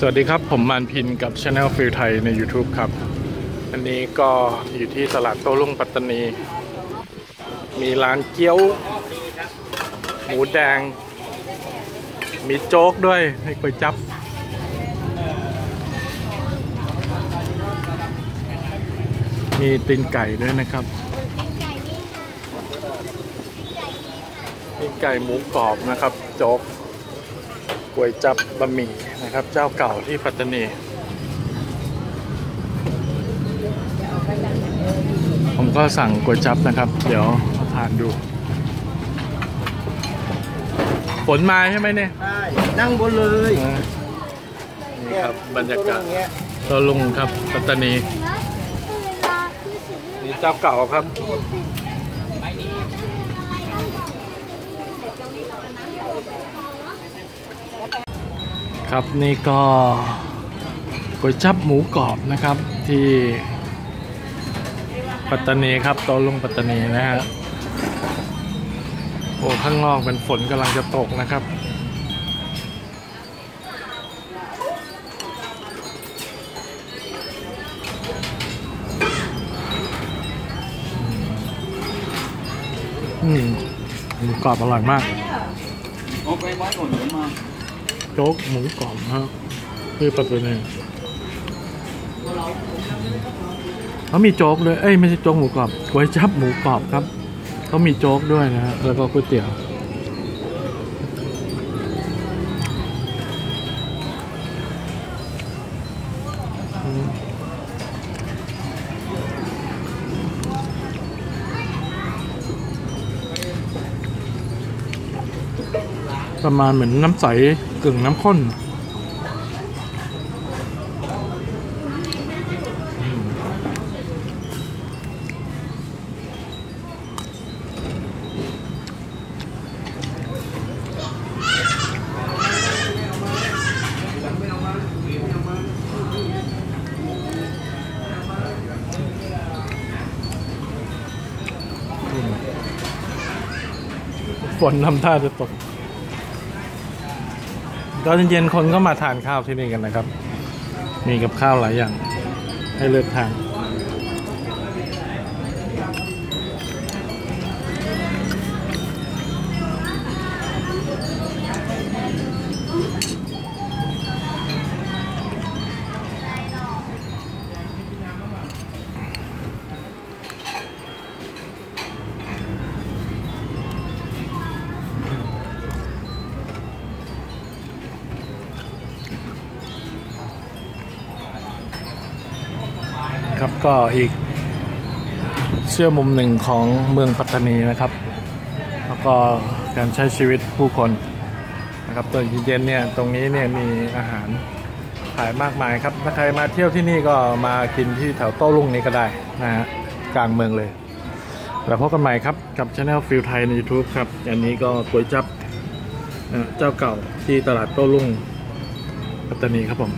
สวัสดีครับ ผมมานพินกับ Channel ฟิลไทยใน YouTube ครับ อันนี้ก็อยู่ที่ตลาดโต้รุ่งปัตตานี มีร้านเกี๊ยว หมูแดง มีโจ๊กด้วยให้ก๋วยจับ มีตีนไก่ด้วยนะครับตีนไก่หมูกรอบนะครับ โจ๊ก ก๋วยจับบะหมี่นะครับ เจ้าเก่าที่ปัตตานีผมก็สั่งก๋วยจับนะครับ เดี๋ยวมาทานดูฝนมาใช่ไหมเนี่ยใช่นั่งบนเลยอ่านี่ครับบรรยากาศตัวเงี้ยตลุงครับปัตตานีนี่เจ้าเก่าครับ ครับนี่ก็ก๋วยจับหมูกรอบนะครับที่ปัตตานีครับโตลุงปัตตานีนะฮะโอ้ข้างนอกเป็นฝนกำลังจะตกนะครับ อืมหมูกรอบอร่อยมากเอาไปไว้ก่อนเดี๋ยวมา โจ๊กหมูกรอบครับคือปัตตานีเขามีโจ๊กด้วยเอ้ยไม่ใช่โจ๊กหมูกรอบก๋วยจับหมูกรอบครับเขามีโจ๊กด้วยนะฮะแล้วก็ก๋วยเตี๋ยว ประมาณเหมือนน้ำใสกึ่งน้ำข้นฝนทำท่าจะตก ตอนเย็นๆคนก็มาทานข้าวที่นี่กันนะครับ มีกับข้าวหลายอย่างให้เลือกทาน ครับก็อีกเชื่อมุมหนึ่งของเมืองปัตตานีนะครับ แล้วก็การใช้ชีวิตผู้คนนะครับตอนเย็นๆเนี่ยตรงนี้เนี่ยมีอาหารขายมากมายครับถ้าใครมาเที่ยวที่นี่ก็มากินที่แถวโต้รุ่งนี้ก็ได้นะฮะกลางเมืองเลยแล้วพบกันใหม่ครับกับช anel ฟิลไทยใน YouTube ครับอันนี้ก็ก๋วยจับเอ่อเจ้าเก่าที่ตลาดโต้รุ่งปัตตานีครับผม